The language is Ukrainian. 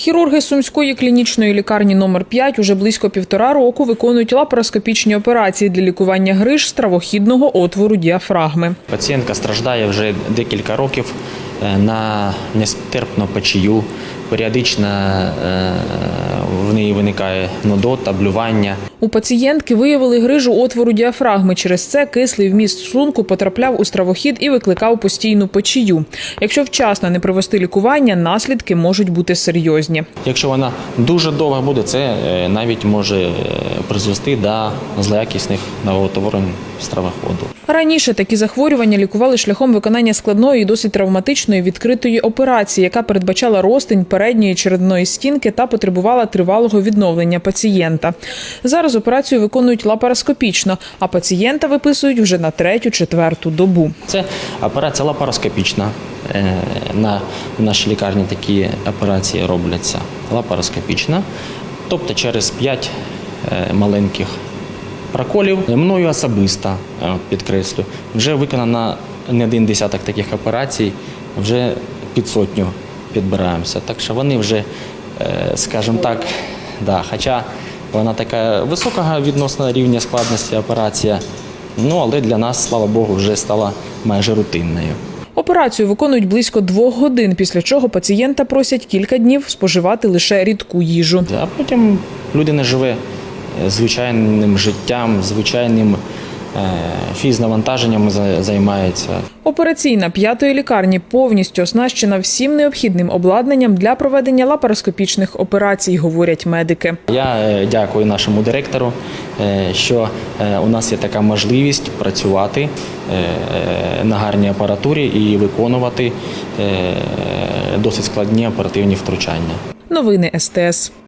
Хірурги Сумської клінічної лікарні номер 5 уже близько півтора року виконують лапароскопічні операції для лікування гриж стравохідного отвору діафрагми. Пацієнтка страждає вже декілька років е, на нестерпну печію. Періодично е, в неї виникає нудота, блювання. У пацієнтки виявили грижу отвору діафрагми. Через це кислий вміст шлунку потрапляв у стравохід і викликав постійну печію. Якщо вчасно не провести лікування, наслідки можуть бути серйозні. Якщо вона дуже довга буде, це е, навіть може е, призвести до злоякісних новоутворень стравоходу. Раніше такі захворювання лікували шляхом виконання складної і досить травматичної відкритої операції, яка передбачала розтин передньої чередної стінки та потребувала тривалого відновлення пацієнта. Зараз операцію виконують лапароскопічно, а пацієнта виписують вже на третю-четверту добу. Це операція лапароскопічна. Е, На нашій лікарні такі операції робляться лапароскопічно, тобто через 5 маленьких проколів. Мною особисто е, підкреслю, вже виконано не один десяток таких операцій, вже під сотню підбираємося. Так що вони вже, е, скажімо так, да, хоча вона така високого відносно рівня складності операція, ну але для нас, слава Богу, вже стала майже рутинною. Операцію виконують близько двох годин, після чого пацієнта просять кілька днів споживати лише рідку їжу. А потім людина живе е, звичайним життям, звичайним е, фізнавантаженням за- займається. Операційна п'ятої лікарні повністю оснащена всім необхідним обладнанням для проведення лапароскопічних операцій, говорять медики. Я е, дякую нашому директору, е, що у нас є така можливість працювати на гарній апаратурі і виконувати досить складні оперативні втручання. Новини СТС.